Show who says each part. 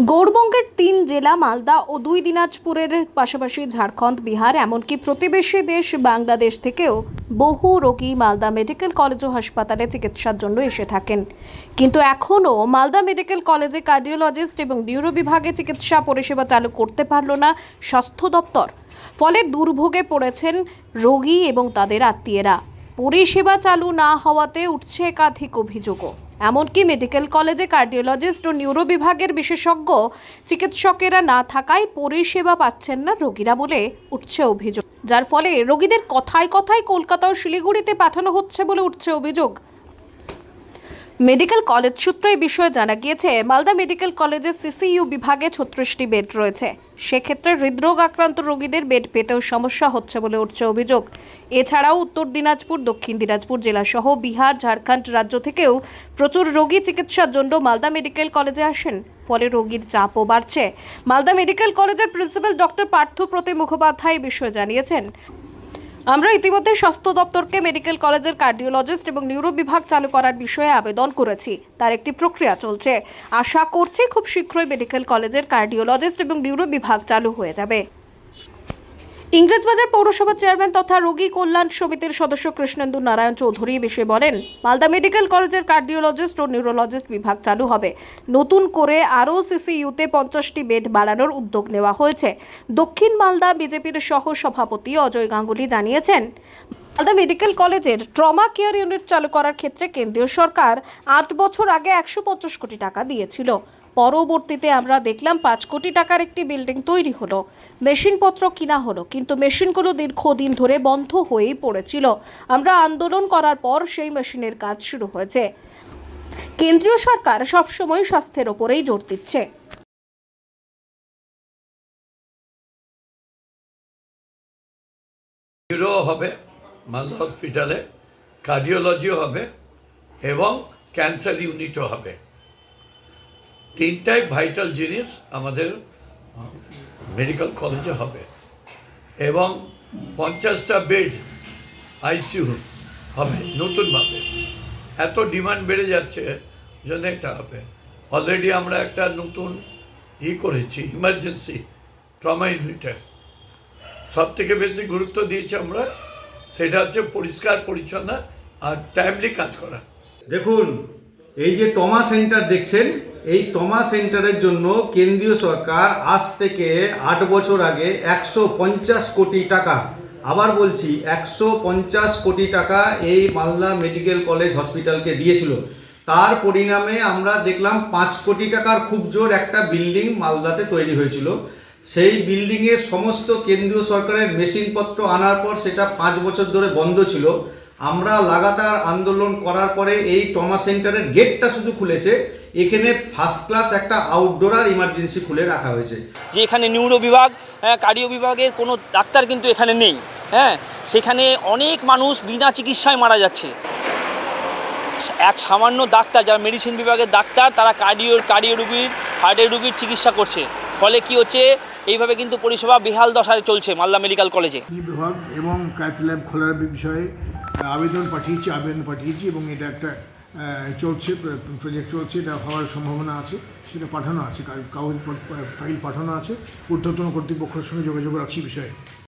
Speaker 1: গৌড়বঙ্গের তিন জেলা, মালদা ও দুই দিনাজপুরের পাশাপাশি ঝাড়খণ্ড, বিহার, এমনকি প্রতিবেশী দেশ বাংলাদেশ থেকেও বহু রোগী মালদা মেডিকেল কলেজ ও হাসপাতালে চিকিৎসার জন্য এসে থাকেন। কিন্তু এখনও মালদা মেডিকেল কলেজে কার্ডিওলজিস্ট এবং নিউরো বিভাগে চিকিৎসা পরিষেবা চালু করতে পারল না স্বাস্থ্য দপ্তর। ফলে দুর্ভোগে পড়েছেন রোগী এবং তাদের আত্মীয়রা। পরিষেবা চালু না হওয়াতে উঠছে একাধিক অভিযোগও। এমনকি মেডিকেল কলেজে কার্ডিওলজিস্ট ও নিউরো বিভাগের বিশেষজ্ঞ চিকিৎসকেরা না থাকায় পরিষেবা পাচ্ছেন না রোগীরা বলে উঠছে অভিযোগ। যার ফলে রোগীদের কথায় কথায় কলকাতা ও শিলিগুড়িতে পাঠানো হচ্ছে বলে উঠছে অভিযোগ। মেডিকেল কলেজ সূত্রে এই বিষয়ে জানা গিয়েছে, মালদা মেডিকেল কলেজের সিসিইউ বিভাগে ছত্রিশটি বেড রয়েছে। সেক্ষেত্রে হৃদরোগ আক্রান্ত রোগীদের বেড পেতেও সমস্যা হচ্ছে বলে উঠছে অভিযোগ। এছাড়াও উত্তর দিনাজপুর, দক্ষিণ দিনাজপুর জেলাসহ বিহার, ঝাড়খণ্ড রাজ্য থেকেও প্রচুর রোগী চিকিৎসার জন্য মালদা মেডিকেল কলেজে আসেন, ফলে রোগীর চাপও বাড়ছে। মালদা মেডিকেল কলেজের প্রিন্সিপাল ডক্টর পার্থ প্রতিম মুখোপাধ্যায় বিষয়ে জানিয়েছেন। আমরা ইতিমধ্যে স্বাস্থ্য দপ্তরকে মেডিকেল কলেজের কার্ডিওলজিস্ট এবং নিউরো বিভাগ চালু করার বিষয়ে আবেদন করেছি। তার একটি প্রক্রিয়া চলছে। আশা করছি খুব শীঘ্রই মেডিকেল কলেজের কার্ডিওলজিস্ট এবং নিউরো বিভাগ চালু হয়ে যাবে। ইংরেজবাজার পৌরসভার চেয়ারম্যান তথা রোগী কল্যাণ সমিতির সদস্য কৃষ্ণেন্দু নারায়ণ চৌধুরী বিষয়ে বলেন, মালদা মেডিকেল কলেজের কার্ডিওলজিস্ট ও নিউরোলজিস্ট বিভাগ চালু হবে। নতুন করে আরও সিসিইউতে পঞ্চাশটি বেড বাড়ানোর উদ্যোগ নেওয়া হয়েছে। দক্ষিণ মালদা বিজেপির সহ সভাপতি অজয় গাঙ্গুলি জানিয়েছেন, মালদা মেডিকেল কলেজের ট্রমা কেয়ার ইউনিট চালু করার ক্ষেত্রে কেন্দ্রীয় সরকার আট বছর আগে একশো পঞ্চাশ কোটি টাকা দিয়েছিল। পরবর্তীতে আমরা দেখলাম পাঁচ কোটি টাকার একটি বিল্ডিং তৈরি হলো। মেশিনপত্র কিনা হলো, কিন্তু মেশিনগুলো দীর্ঘদিন ধরে বন্ধ হয়েই পড়েছিল। আমরা আন্দোলন করার পর সেই মেশিনের কাজ শুরু হয়েছে। কেন্দ্রীয় সরকার সবসময় স্বাস্থ্যের ওপরেই জোর দিচ্ছে।
Speaker 2: হবে মালদা হসপিটালে, কার্ডিওলজিও হবে এবং ক্যান্সার ইউনিটও হবে। তিনটাই ভাইটাল জিনিস আমাদের মেডিকেল কলেজে হবে। এবং পঞ্চাশটা বেড আইসিইউ হবে নতুনভাবে এত ডিমান্ড বেড়ে যাচ্ছে, জন্য একটা হবে। অলরেডি আমরা একটা নতুন ই করেছি ইমার্জেন্সি ট্রমা ইউনিটের সব থেকে বেশি গুরুত্ব দিয়েছি আমরা, সেটা হচ্ছে পরিষ্কার, পরিচ্ছন্ন আর টাইমলি কাজ করা।
Speaker 3: দেখুন, এই যে টমা সেন্টার দেখছেন এই টমা সেন্টারের জন্য কেন্দ্রীয় সরকার আজ থেকে আট বছর আগে একশো পঞ্চাশ কোটি টাকা, আবার বলছি একশো পঞ্চাশ কোটি টাকা এই মালদা মেডিকেল কলেজ হসপিটালকে দিয়েছিল। তার পরিণামে আমরা দেখলাম পাঁচ কোটি টাকার খুব জোর একটা বিল্ডিং মালদাতে তৈরি হয়েছিল। সেই বিল্ডিংয়ে সমস্ত কেন্দ্রীয় সরকারের মেশিনপত্র আনার পর সেটা পাঁচ বছর ধরে বন্ধ ছিল। আমরা লাগাতার আন্দোলন করার পরে এই টমা সেন্টারের গেটটা শুধু খুলেছে। এখানে ফার্স্ট ক্লাস একটা আউটডোর আর ইমার্জেন্সি খুলে রাখা হয়েছে।
Speaker 4: যে এখানে নিউরো বিভাগ হ্যাঁ, কার্ডিও বিভাগের কোনো ডাক্তার কিন্তু এখানে নেই হ্যাঁ সেখানে অনেক মানুষ বিনা চিকিৎসায় মারা যাচ্ছে। এক সামান্য ডাক্তার যারা মেডিসিন বিভাগের ডাক্তার তারা কার্ডিও কার্ডিও রুগীর হার্টের রুগীর চিকিৎসা করছে। ফলে কি হচ্ছে এইভাবে কিন্তু পরিষেবা বেহাল দশায় চলছে মালদা মেডিকেল কলেজে।
Speaker 5: বিভাগ এবং ক্যাথ ল্যাব খোলার বিষয়ে আবেদন পাঠিয়েছি আবেদন পাঠিয়েছি এবং এটা একটা চলছে প্রজেক্ট চলছে, এটা হওয়ার সম্ভাবনা আছে, সেটা পাঠানো আছে কাগজ ফাইল পাঠানো আছে, ঊর্ধ্বতন কর্তৃপক্ষের সঙ্গে যোগাযোগ রাখছি বিষয়ে।